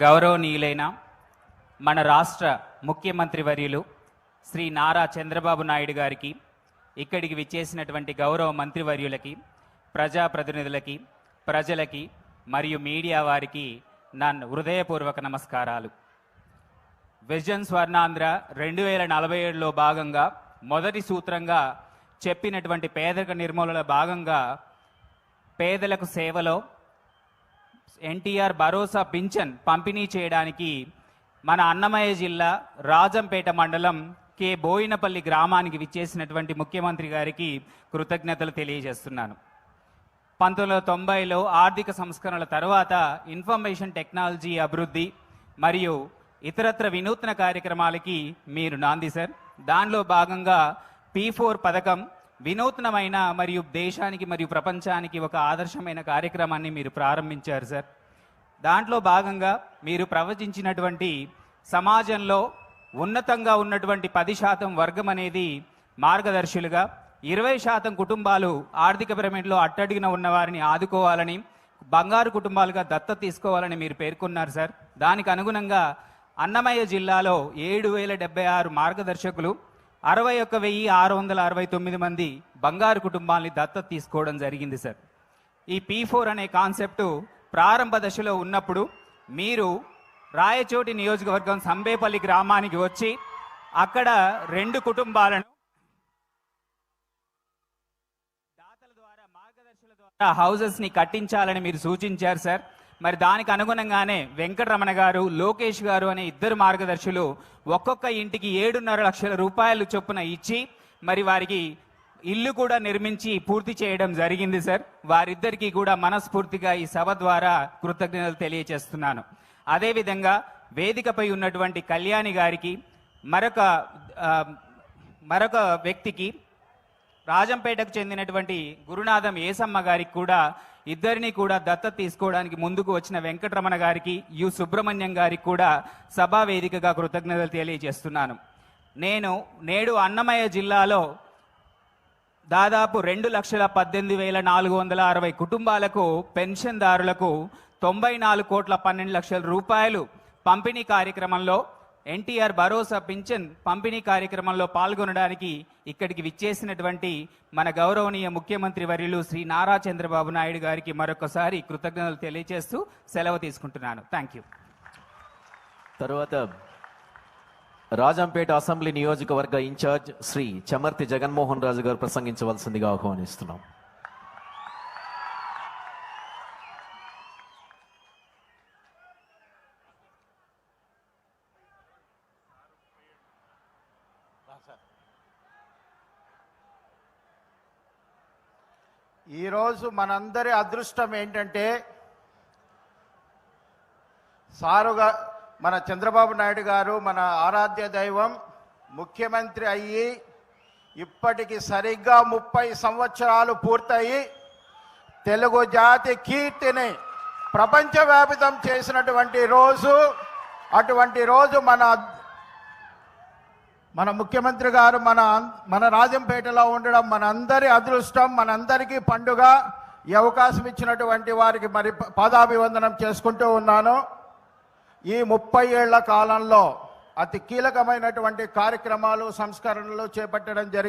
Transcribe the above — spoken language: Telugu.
గౌరవనీయులైన మన రాష్ట్ర ముఖ్యమంత్రి వర్యులు శ్రీ నారా చంద్రబాబు నాయుడు గారికి ఇక్కడికి విచ్చేసినటువంటి గౌరవ మంత్రివర్యులకి ప్రజాప్రతినిధులకి ప్రజలకి మరియు మీడియా వారికి నా హృదయపూర్వక నమస్కారాలు. విజన్ స్వర్ణాంధ్ర రెండు వేల నలభై ఏడులో భాగంగా మొదటి సూత్రంగా చెప్పినటువంటి పేదరిక నిర్మూలన భాగంగా పేదలకు సేవలో ఎన్టీఆర్ భరోసా పింఛన్ పంపిణీ చేయడానికి మన అన్నమయ్య జిల్లా రాజంపేట మండలం కే బోయినపల్లి గ్రామానికి విచ్చేసినటువంటి ముఖ్యమంత్రి గారికి కృతజ్ఞతలు తెలియజేస్తున్నాను. పంతొమ్మిది వందల తొంభైలో ఆర్థిక సంస్కరణల తర్వాత ఇన్ఫర్మేషన్ టెక్నాలజీ అభివృద్ధి మరియు ఇతరత్ర వినూత్న కార్యక్రమాలకి మీరు నాంది సార్. దానిలో భాగంగా పీ ఫోర్ పథకం వినూత్నమైన మరియు దేశానికి మరియు ప్రపంచానికి ఒక ఆదర్శమైన కార్యక్రమాన్ని మీరు ప్రారంభించారు సార్. దాంట్లో భాగంగా మీరు ప్రవచించినటువంటి సమాజంలో ఉన్నతంగా ఉన్నటువంటి పది శాతం వర్గం అనేది మార్గదర్శులుగా ఇరవై శాతం కుటుంబాలు ఆర్థిక పిరమిడ్లో అట్టడిగిన ఉన్న వారిని ఆదుకోవాలని బంగారు కుటుంబాలుగా దత్త తీసుకోవాలని మీరు పేర్కొన్నారు సార్. దానికి అనుగుణంగా అన్నమయ్య జిల్లాలో ఏడు వేల డెబ్బై ఆరు మార్గదర్శకులు అరవై ఒక్క వెయ్యి ఆరు వందల అరవై తొమ్మిది మంది బంగారు కుటుంబాల్ని దత్తత తీసుకోవడం జరిగింది సార్. ఈ పీ ఫోర్ అనే కాన్సెప్టు ప్రారంభ దశలో ఉన్నప్పుడు మీరు రాయచోటి నియోజకవర్గం సంబేపల్లి గ్రామానికి వచ్చి అక్కడ రెండు కుటుంబాలను దాతల ద్వారా మార్గదర్శుల ద్వారా హౌజెస్ని కట్టించాలని మీరు సూచించారు సార్. మరి దానికి అనుగుణంగానే వెంకటరమణ గారు లోకేష్ గారు అనే ఇద్దరు మార్గదర్శులు ఒక్కొక్క ఇంటికి ఏడున్నర లక్షల రూపాయలు చొప్పున ఇచ్చి మరి వారికి ఇల్లు కూడా నిర్మించి పూర్తి చేయడం జరిగింది సార్. వారిద్దరికీ కూడా మనస్ఫూర్తిగా ఈ సభ ద్వారా కృతజ్ఞతలు తెలియజేస్తున్నాను అదేవిధంగా వేదికపై ఉన్నటువంటి కళ్యాణి గారికి మరొక మరొక వ్యక్తికి రాజంపేటకు చెందినటువంటి గురునాథం ఏసమ్మ గారికి కూడా ఇద్దరిని కూడా దత్తత తీసుకోవడానికి ముందుకు వచ్చిన వెంకటరమణ గారికి యు. సుబ్రహ్మణ్యం గారికి కూడా సభా వేదికగా కృతజ్ఞతలు తెలియజేస్తున్నాను. నేను నేడు అన్నమయ్య జిల్లాలో దాదాపు రెండు లక్షల పద్దెనిమిది వేల నాలుగు వందల అరవై కుటుంబాలకు పెన్షన్దారులకు తొంభై నాలుగు కోట్ల పన్నెండు లక్షల రూపాయలు పంపిణీ కార్యక్రమంలో ఎన్టీఆర్ భరోసా పింఛన్ పంపిణీ కార్యక్రమంలో పాల్గొనడానికి ఇక్కడికి విచ్చేసినటువంటి మన గౌరవనీయ ముఖ్యమంత్రి వర్యులు శ్రీ నారా చంద్రబాబు నాయుడు గారికి మరొకసారి కృతజ్ఞతలు తెలియజేస్తూ సెలవు తీసుకుంటున్నాను. థ్యాంక్ యూ తరువాత రాజంపేట అసెంబ్లీ నియోజకవర్గ ఇన్ఛార్జ్ శ్రీ చమర్తి జగన్మోహన్ రాజు గారు ప్రసంగించవలసిందిగా ఆహ్వానిస్తున్నాం. ఈరోజు మనందరి అదృష్టం ఏంటంటే సారుగా మన చంద్రబాబు నాయుడు గారు మన ఆరాధ్య దైవం ముఖ్యమంత్రి అయ్యి ఇప్పటికి సరిగ్గా ముప్పై సంవత్సరాలు పూర్తయి తెలుగు జాతి కీర్తిని ప్రపంచవ్యాపితం చేసినటువంటి రోజు అటువంటి రోజు మన మన ముఖ్యమంత్రి గారు మన మన రాజంపేటలో ఉండడం మనందరి అదృష్టం మనందరికీ పండుగ ఈ అవకాశం ఇచ్చినటువంటి వారికి మరి పాదాభివందనం చేసుకుంటూ ఉన్నాను. ఈ ముప్పై ఏళ్ళ కాలంలో అతి కీలకమైనటువంటి కార్యక్రమాలు సంస్కరణలు చేపట్టడం జరిగింది